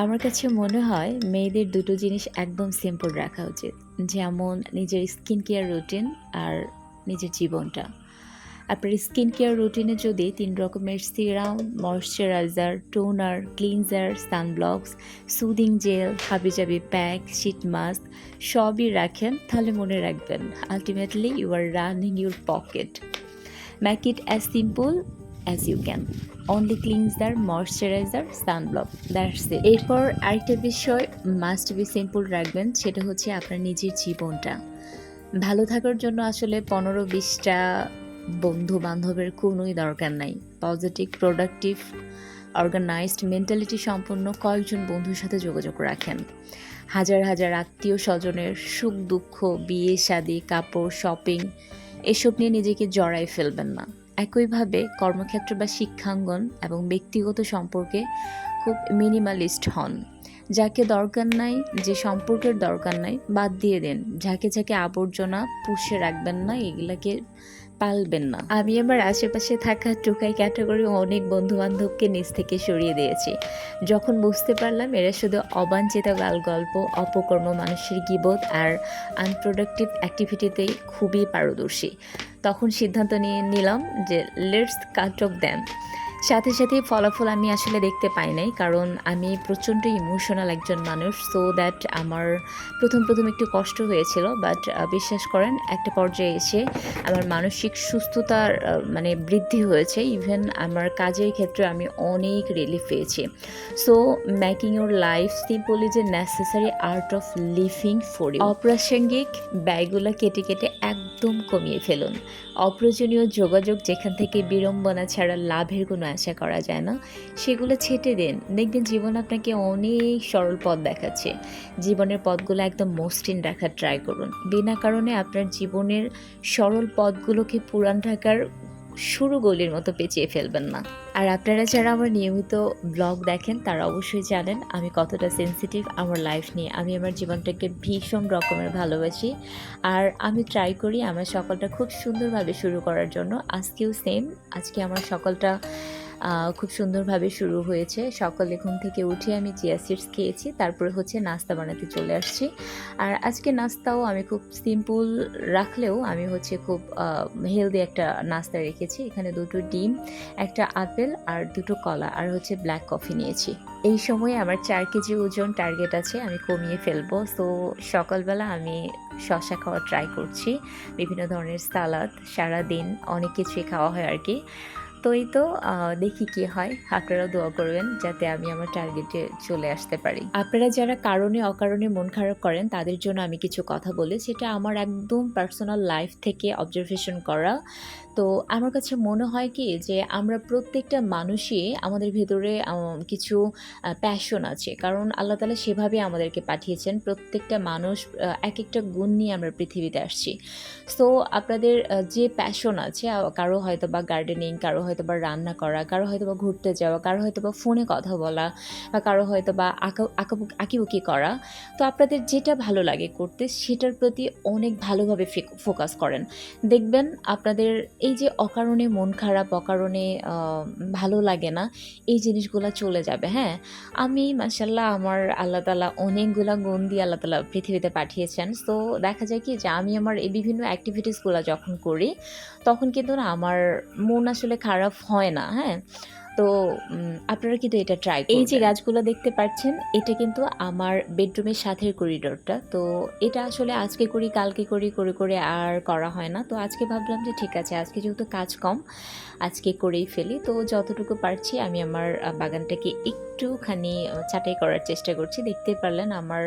আমার কাছে মনে হয় মেয়েদের দুটো জিনিস একদম সিম্পল রাখা উচিত। যেমন নিজের স্কিন কেয়ার রুটিন আর নিজের জীবনটা। আপনার স্কিন কেয়ার রুটিনে যদি তিন রকমের serum moisturizer toner cleanser sunblocks soothing gel হাবিজাবি প্যাক শিট মাস্ক সবই রাখেন, তাহলে মনে রাখবেন ultimately you are running your pocket make it as simple as you can only cleanser moisturizer sunblock that's it এরপর আরেকটা বিষয় মাস্ট বি সিম্পল রাখবেন, সেটা হচ্ছে আপনার নিজের জীবনটা। ভালো থাকার জন্য আসলে পনেরো বিশটা বন্ধু বান্ধবের কোনোই দরকার নাই। পজিটিভ প্রোডাক্টিভ অর্গানাইজড মেন্টালিটি সম্পন্ন কয়েকজন বন্ধুর সাথে যোগাযোগ রাখেন। হাজার হাজার আত্মীয় স্বজনের সুখ দুঃখ বিয়ে, শাদি, কাপড় শপিং এসব নিয়ে নিজেকে জড়াই ফেলবেন না। একইভাবে কর্মক্ষেত্র বা শিক্ষাঙ্গন এবং ব্যক্তিগত সম্পর্কে খুব মিনিমালিস্ট হন। যাকে দরকার নাই, যে সম্পর্কের দরকার নাই, বাদ দিয়ে দেন। যাকে যাকে আবর্জনা পুষে রাখবেন না, এগুলাকে পালবেন না। আমি আমার আশেপাশে থাকা টুকাই ক্যাটাগরি অনেক বন্ধু বান্ধবকে নিজ থেকে সরিয়ে দিয়েছি। যখন বুঝতে পারলাম এরা শুধু অবাঞ্ছিত গাল গল্প অপকর্ম, মানুষের গিবোধ আর আনপ্রোডাক্টিভ অ্যাক্টিভিটিতেই খুবই পারদর্শী। তখন সিদ্ধান্ত নিয়ে নিলাম যে লেটস কাট অফ দ্যাম সাথে সাথে ফলাফল আমি আসলে দেখতে পাই নাই, কারণ আমি প্রচণ্ড ইমোশনাল একজন মানুষ সো দ্যাট আমার প্রথম প্রথম একটু কষ্ট হয়েছিল বাট বিশ্বাস করেন, একটা পর্যায়ে এসে আমার মানসিক সুস্থতার মানে বৃদ্ধি হয়েছে। ইভেন আমার কাজের ক্ষেত্রে আমি অনেক রিলিফ পেয়েছি। So making your life simple is a necessary art of living for you অপ্রাসঙ্গিক ব্যয়গুলো কেটে কেটে একদম কমিয়ে ফেলুন। অপ্রয়োজনীয় যোগাযোগ যেখান থেকে বিড়ম্বনা ছাড়া লাভের কোনো আশা করা যায় না। সেগুলো ছেটে দেন। দেখবেন জীবন আপনাকে অনেক সরল পথ দেখাচ্ছে। জীবনের পথগুলো একদম মসৃণ রাখার ট্রাই করুন। বিনা কারণে আপনার জীবনের সরল পথগুলোকে পুরান ঢাকার শুরু গলির মতো পেঁচিয়ে ফেলবেন না। আর আপনারা যারা আমার নিয়মিত ব্লগ দেখেন, তারা অবশ্যই জানেন আমি কতটা সেন্সিটিভ আমার লাইফ নিয়ে। আমি আমার জীবনটাকে ভীষণ রকমের ভালোবাসি। আর আমি ট্রাই করি আমার সকালটা খুব সুন্দরভাবে শুরু করার জন্য। আজকেও সেম আজকে আমার সকালটা খুব সুন্দরভাবে শুরু হয়েছে। সকালে ঘুম থেকে উঠে আমি চিয়া সিডস খেয়েছি, তারপরে হচ্ছে নাস্তা বানাতে চলে আসছি। আর আজকে নাস্তাও আমি খুব সিম্পল রাখলেও আমি হচ্ছে খুব হেলদি একটা নাস্তা রেখেছি। এখানে দুটো ডিম, একটা আপেল আর দুটো কলা আর হচ্ছে ব্ল্যাক কফি নিয়েছি। এই সময়ে আমার চার কেজি ওজন টার্গেট আছে, আমি কমিয়ে ফেলব। তো সকালবেলা আমি শশা খাওয়া ট্রাই করছি। বিভিন্ন ধরনের সালাদ, সারাদিন অনেক কিছুই খাওয়া হয় আর কি। তো এই তো দেখি কি হয়। আপনারাও দোয়া করবেন যাতে আমি আমার টার্গেটে চলে আসতে পারি। আপনারা যারা কারণে, অকারণে মন খারাপ করেন, তাদের জন্য আমি কিছু কথা বলি সেটা আমার একদম পার্সোনাল লাইফ থেকে অবজারভেশন করা। তো আমার কাছে মনে হয় কি, যে আমরা প্রত্যেকটা মানুষই আমাদের ভেতরে কিছু প্যাশন আছে। কারণ আল্লাহ তালা সেভাবে আমাদেরকে পাঠিয়েছেন, প্রত্যেকটা মানুষ এক একটা গুণ নিয়ে আমরা পৃথিবীতে আসছি। সো আপনাদের যে প্যাশন আছে কারও হয়তো বা গার্ডেনিং কারও হয়তো বা রান্না করা, কারও হয়তো বা ঘুরতে যাওয়া, কারও হয়তো বা ফোনে কথা বলা বা কারও হয়তো বা আঁকা, আঁকাবুক করা। তো আপনাদের যেটা ভালো লাগে করতে সেটার প্রতি অনেক ভালোভাবে ফোকাস করেন। দেখবেন আপনাদের এই যে অকারণে মন খারাপ, অকারণে ভালো লাগে না, এই জিনিসগুলো চলে যাবে হ্যাঁ? আমি মাসাল্লাহ আমার আল্লাহ তালা অনেকগুলা গুণ দিয়ে আল্লাহ তালা পৃথিবীতে পাঠিয়েছেন। তো দেখা যায় কি যে আমি আমার এই বিভিন্ন অ্যাক্টিভিটিসগুলো যখন করি, তখন কিন্তু না আমার মন আসলে খারাপ হয় না হ্যাঁ? তো আপনারা কিন্তু এটা ট্রাই এই যে গাছগুলো দেখতে পাচ্ছেন এটা কিন্তু আমার বেডরুমের সাথে করিডোরটা তো এটা আসলে আজকে করি কালকে করি করে করে আর করা হয় না। তো আজকে ভাবলাম যে ঠিক আছে আজকে যেহেতু কাজ কম আজকে করেই ফেলি। তো যতটুকু পারছি আমি আমার বাগানটাকে বাগানটাকে একটুখানি ছাঁটাই করার চেষ্টা করছি। দেখতে পারলেন আমার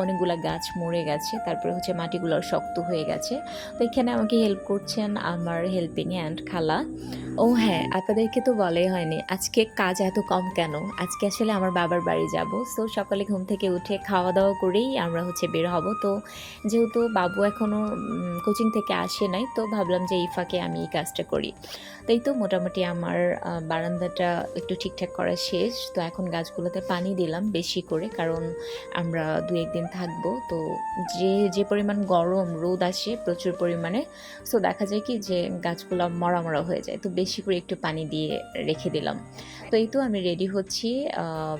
অনেকগুলা গাছ মরে গেছে, তারপরে হচ্ছে মাটিগুলো শক্ত হয়ে গেছে। তো এখানে আমাকে হেল্প করছেন আমার হেল্পিং অ্যান্ড খালা। ও হ্যাঁ আপনাদেরকে তো বলাই হয়নি, আজকে কাজ এত কম কেন? আজকে আসলে আমার বাবার বাড়ি যাব। তো সকালে ঘুম থেকে উঠে খাওয়া দাওয়া করেই আমরা হচ্ছে বের হব। তো যেহেতু বাবু এখনও কোচিং থেকে আসে নাই, তো ভাবলাম যে এই ফাঁকে আমি এই কাজটা করি। তাই তো মোটামুটি আমার বারান্দাটা একটু ঠিকঠাক করা শেষ। তো এখন গাছ গাছগুলোতে পানি দিলাম বেশি করে, কারণ আমরা দু একদিন থাকব। তো যে যে পরিমাণ গরম, রোদ আসে প্রচুর পরিমাণে সো দেখা যায় কি যে গাছগুলো মরা মরা হয়ে যায়, তো বেশি করে একটু পানি দিয়ে রেখে দিলাম। তো এই তো আমি রেডি হচ্ছি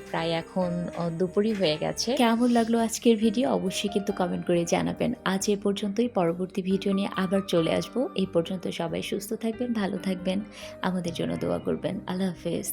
প্রায় এখন দুপুরই হয়ে গেছে। কেমন লাগল আজকের ভিডিও অবশ্যই কিন্তু কমেন্ট করে জানাবেন। আজ এ পর্যন্তই, পরবর্তী ভিডিও নিয়ে আবার চলে আসব। এই পর্যন্ত সবাই সুস্থ থাকবেন, ভালো থাকবেন। আমাদের জন্য দোয়া করবেন। আল্লাহ হাফেজ।